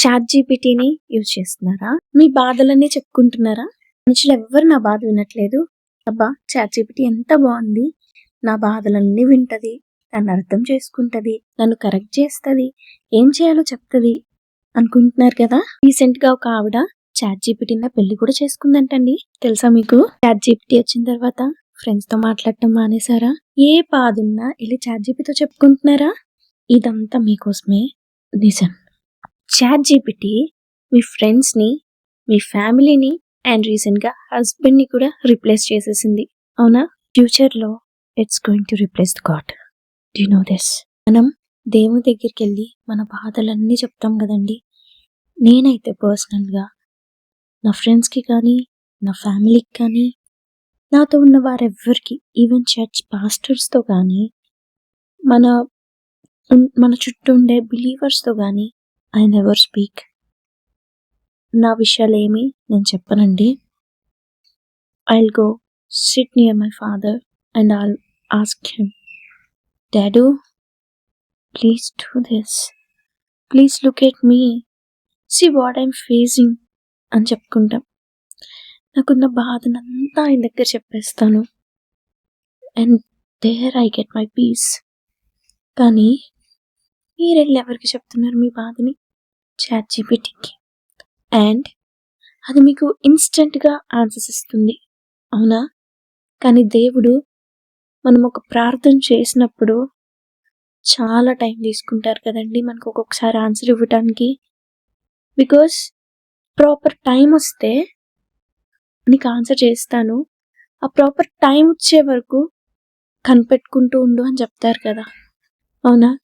Chat జీపీటీని use చేస్తున్నారా? మీ బాధలన్నీ చెప్పుకుంటున్నారా? మనుషులు ఎవ్వరు నా బాధ వినట్లేదు. అబ్బా చాట్ జీపీటీ ఎంత బాగుంది. నా బాధలన్నీ వింటది. నన్ను అర్థం చేసుకుంటది. నన్ను కరెక్ట్ చేస్తుంది. ఏం చేయాలో చెప్తుంది. అనుకుంటున్నారు కదా? రీసెంట్గా ఒక ఆవిడ చాట్ జీపీటీ పెళ్ళి కూడా చేసుకుందంటండి. తెలుసా మీకు? చాట్ జీపీటీ వచ్చిన తర్వాత ఫ్రెండ్స్తో మాట్లాడటం మానేశారా? ఏ బాధ ఉన్నా వెళ్ళి చాట్ జీపీతో చెప్పుకుంటున్నారా? ఇదంతా మీకోసమే. నిజం. చాట్ జీపీటీ మీ ఫ్రెండ్స్ని మీ ఫ్యామిలీని అండ్ రీసెంట్గా హస్బెండ్ని కూడా రిప్లేస్ చేసేసింది. అవునా? ఫ్యూచర్లో it's going to replace God. D'you know this? మనం దేవుని దగ్గరికి వెళ్ళి మన బాధలన్నీ చెప్తాం కదండి. నేనైతే పర్సనల్గా నా ఫ్రెండ్స్కి కానీ నా ఫ్యామిలీకి కానీ నాతో ఉన్న వారెవ్వరికి ఈవెన్ చర్చ్ పాస్టర్స్తో కానీ మన మన చుట్టూ ఉండే బిలీవర్స్తో కానీ ఐ నెవర్ స్పీక్ నా విషయాలు ఏమి నేను చెప్పనండి. I'll go sit near my father and I'll ask him dad please do this please look at me see what I'm facing అని చెప్పుకుంటాం. నాకున్న బాధనంతా ఆయన దగ్గర చెప్పేస్తాను. And there I get my peace కానీ మీరు ఎవరికి చెప్తున్నారు మీ బాధని? చాట్ జీపీటీకి అండ్ అది మీకు ఇన్స్టెంట్గా ఆన్సర్స్ ఇస్తుంది. అవునా? కానీ దేవుడు మనం ఒక ప్రార్థన చేసినప్పుడు చాలా టైం తీసుకుంటారు కదండి మనకు ఒక్కొక్కసారి ఆన్సర్ ఇవ్వటానికి. బికాస్ ప్రాపర్ టైం వస్తే నీకు ఆన్సర్ చేస్తాను. ఆ ప్రాపర్ టైం వచ్చే వరకు కనిపెట్టుకుంటూ ఉండు అని చెప్తారు కదా. అవునా?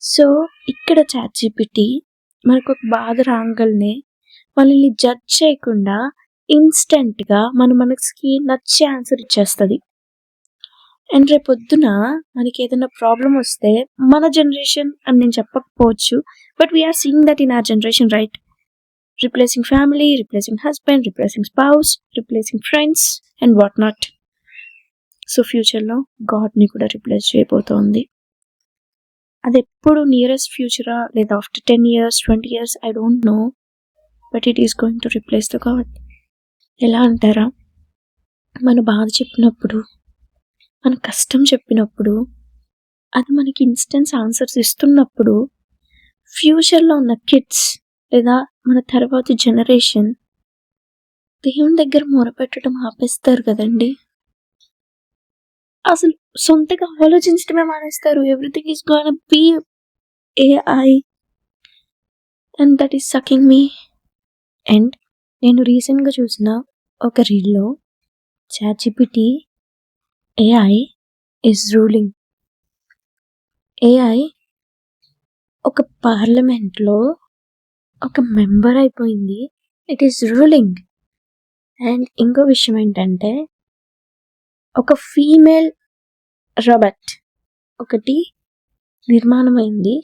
సో ఇక్కడ చాట్ జీపీటీ మనకు ఒక బాధ రాగలనే మనల్ని జడ్జ్ చేయకుండా ఇన్స్టెంట్గా మన మనసుకి నచ్చే ఆన్సర్ ఇచ్చేస్తుంది. అండ్ రేపొద్దున మనకి ఏదైనా ప్రాబ్లం వస్తే మన జనరేషన్ అని నేను చెప్పకపోవచ్చు but we're seeing that in our generation right replacing family replacing husband replacing spouse replacing friends and what not so ఫ్యూచర్లో గాడ్ని కూడా రిప్లేస్ చేయబోతోంది. అది ఎప్పుడు నియరెస్ట్ ఫ్యూచరా లేదా after ten years twenty years I don't know but it is going to replace the God ఎలా అంటారా? మన బాధ చెప్పినప్పుడు మన కష్టం చెప్పినప్పుడు అది మనకి ఇన్స్టెన్స్ ఆన్సర్స్ ఇస్తున్నప్పుడు ఫ్యూచర్లో ఉన్న కిడ్స్ లేదా మన తర్వాత జనరేషన్ దేవుని దగ్గర మొరపెట్టడం ఆపేస్తారు కదండి? అసలు సొంతగా ఆలోచించడమే మానేస్తారు. Everything is gonna be AI and that is sucking me and నేను రీసెంట్గా చూసిన ఒక రీల్లో ChatGPT AI is ruling AI ఒక పార్లమెంట్లో ఒక మెంబర్ అయిపోయింది. ఇట్ ఈస్ రూలింగ్ అండ్ ఇంకో విషయం ఏంటంటే ఒక ఫీమేల్ రబట్. ఒకటి నిర్మాణమైంది.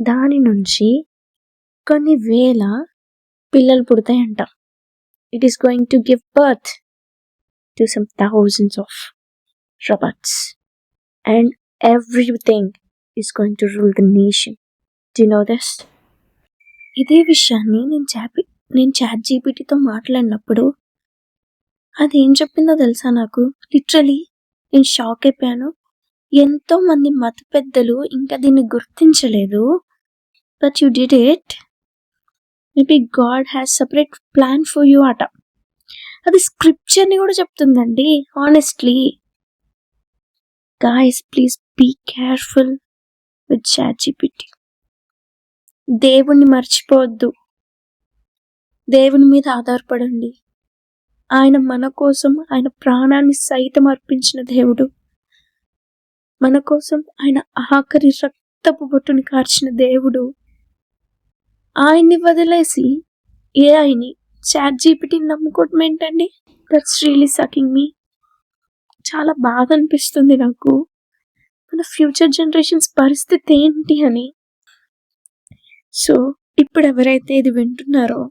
దాని నుంచి కొన్ని వేల పిల్లలు పుడతాయంట. It is going to give birth to some thousands of robots. And everything is going to rule the nation d'you know this ఇదే విషయాన్ని నేను చాపి నేను చాట్ జీపీటీతో మాట్లాడినప్పుడు అది ఏం చెప్పిందో తెలుసా నాకు? లిటరలీ నేను షాక్ అయిపోయాను. ఎంతో మంది మత పెద్దలు ఇంకా దీన్ని గుర్తించలేదు but you did it maybe God has separate plan for you అట. అది స్క్రిప్చర్ని కూడా చెప్తుందండి honestly guys please be careful with ChatGPT. దేవుణ్ణి మర్చిపోవద్దు. దేవుని మీద ఆధారపడండి. ఆయన మన కోసం ఆయన ప్రాణాన్ని సైతం అర్పించిన దేవుడు. మన కోసం ఆయన ఆఖరి రక్తపు బొట్టుని కార్చిన దేవుడు. ఆయన్ని వదిలేసి ఏ చాట్ జీపీటీని నమ్ముకోవటం ఏంటండి దట్స్ రియలీ సకింగ్ మీ చాలా బాధ అనిపిస్తుంది నాకు. మన ఫ్యూచర్ జనరేషన్స్ పరిస్థితి ఏంటి అని. సో ఇప్పుడు ఎవరైతే ఇది వింటున్నారో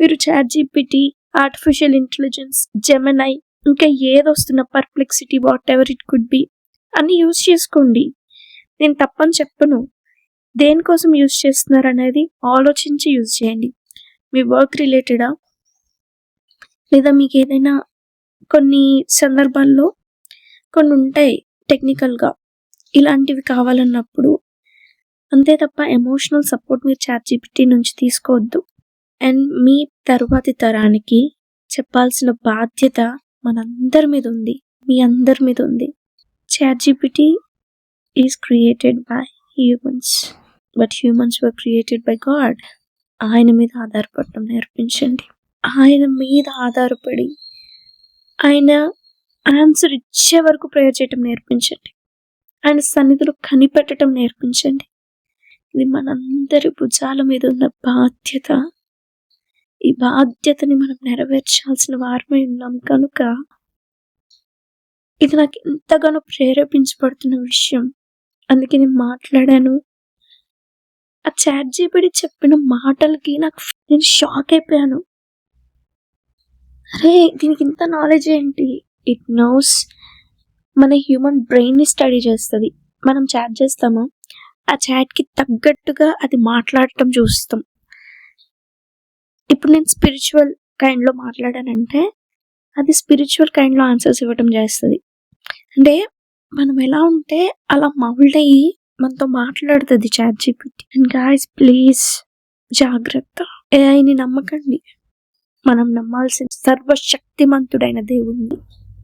మీరు ChatGPT artificial intelligence Gemini ఇంకా ఏదొస్తున్న Perplexity whatever it could be అన్ని యూజ్ చేసుకోండి. నేను తప్పని చెప్పను. దేనికోసం యూజ్ చేస్తున్నారు అనేది ఆలోచించి యూజ్ చేయండి. మీ వర్క్ రిలేటెడా లేదా మీకు ఏదైనా కొన్ని సందర్భాల్లో కొన్ని ఉంటాయి టెక్నికల్గా ఇలాంటివి కావాలన్నప్పుడు అంతే తప్ప ఎమోషనల్ సపోర్ట్ మీరు చాట్ జీపీటీ నుంచి తీసుకోవద్దు. అండ్ మీ తరువాతి తరానికి చెప్పాల్సిన బాధ్యత మనందరి మీద ఉంది. మీ అందరి మీద ఉంది. ChatGPT is created created by humans but humans were created by ఆయన మీద ఆధారపడటం నేర్పించండి. ఆయన మీద ఆధారపడి ఆయన ఆన్సర్ ఇచ్చే వరకు ప్రేయర్ చేయటం నేర్పించండి. ఆయన సన్నిధిలో కనిపెట్టడం నేర్పించండి. ఇది మనందరి భుజాల మీద ఉన్న బాధ్యత. ఈ బాధ్యతని మనం నెరవేర్చాల్సిన వారమై ఉన్నాం కనుక ఇది నాకు ఎంతగానో ప్రేరేపించబడుతున్న విషయం. అందుకే నేను మాట్లాడాను. ఆ చాట్ జీపీడి చెప్పిన మాటలకి నాకు నేను షాక్ అయిపోయాను. అరే దీనికి ఇంత నాలెడ్జ్ ఏంటి? ఇట్ నోస్ మన హ్యూమన్ బ్రెయిన్ని స్టడీ చేస్తుంది. మనం చాట్ చేస్తామా? ఆ చాట్కి తగ్గట్టుగా అది మాట్లాడటం చూస్తాం. ఇప్పుడు నేను స్పిరిచువల్ కైండ్లో మాట్లాడానంటే అది స్పిరిచువల్ కైండ్లో ఆన్సర్స్ ఇవ్వటం చేస్తుంది. అంటే మనం ఎలా ఉంటే అలా మౌల్డ్ అయ్యి మనతో మాట్లాడుతుంది ChatGPT and guys please జాగ్రత్త. ఏఐని నమ్మకండి. మనం నమ్మాల్సిన సర్వశక్తిమంతుడైన దేవుణ్ణి.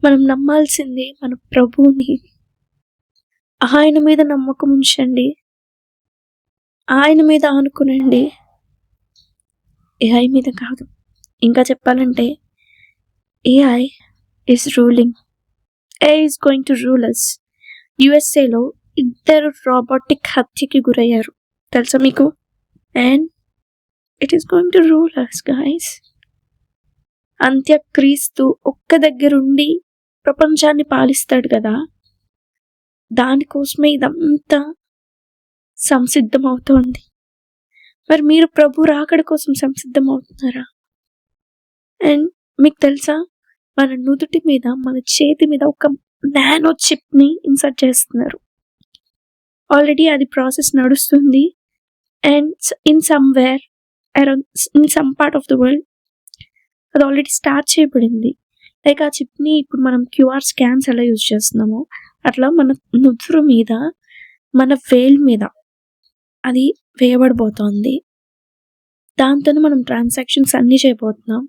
మనం నమ్మాల్సింది మన ప్రభువుని. ఆయన మీద నమ్మకం ఉంచండి. ఆయన మీద ఆనుకునండి. ఏఐ మీద కాదు. ఇంకా చెప్పాలంటే AI is ruling AI is going to rule us యుఎస్ఏలో ఇద్దరు రాబోటిక్ హత్యకి గురయ్యారు. తెలుసా మీకు? And it is going to rule us guys అంత్యక్రీస్తు ఒక్క దగ్గరుండి ప్రపంచాన్ని పాలిస్తాడు కదా. దానికోసమే ఇదంతా సంసిద్ధం అవుతోంది మరి మీరు ప్రభు రాకడ కోసం సంసిద్ధం అవుతున్నారా అండ్ మీకు తెలుసా? మన నుదుటి మీద మన చేతి మీద ఒక నానో చిప్ని ఇన్సర్ట్ చేస్తున్నారు. ఆల్రెడీ అది ప్రాసెస్ నడుస్తుంది. And in somewhere around in some part of the world అది ఆల్రెడీ స్టార్ట్ చేయబడింది. లైక్ ఆ చిప్ని ఇప్పుడు మనం క్యూఆర్ స్కాన్స్ ఎలా యూజ్ చేస్తున్నామో అట్లా మన నుదురు మీద మన వేల్ మీద అది వేయబడిపోతుంది దాంతో మనం ట్రాన్సాక్షన్స్ అన్నీ చేయబోతున్నాం.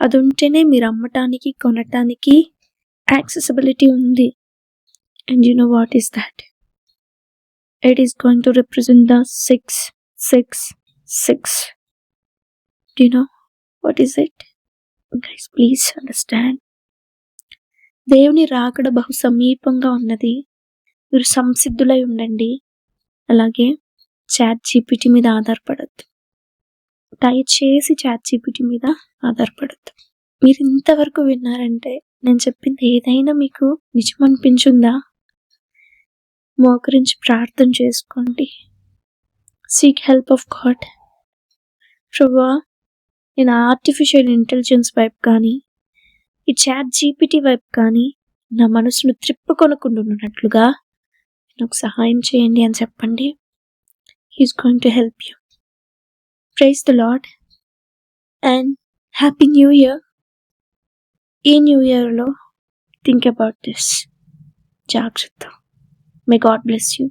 అది ఉంటేనే మీరు అమ్మటానికి కొనటానికి యాక్సెసిబిలిటీ ఉంది. And you know what is that it is going to represent the six six six d'you know what is it guys please understand దేవుని రాకడ బహు సమీపంగా ఉన్నది. మీరు సంసిద్ధులై ఉండండి. అలాగే చాట్ జీపీటీ మీద ఆధారపడద్దు. దయచేసి చాట్ జీపీటీ మీద ఆధారపడద్దు. మీరు ఇంతవరకు విన్నారంటే నేను చెప్పింది ఏదైనా మీకు నిజం అనిపించుందా మోకరించి ప్రార్థన చేసుకోండి. సీక్ హెల్ప్ ఆఫ్ గాడ్ ప్రభా నేను ఆర్టిఫిషియల్ ఇంటెలిజెన్స్ వైపు కానీ ఈ చాట్ జీపీటీ వైపు కానీ నా మనసును త్రిప్పుకొనకుండున్నట్లుగా నాకు సహాయం చేయండి అని చెప్పండి. He's going to help you praise the Lord and happy new year ఈ న్యూ ఇయర్లో థింక్ అబౌట్ దిస్ జాగ్రత్త. May God bless you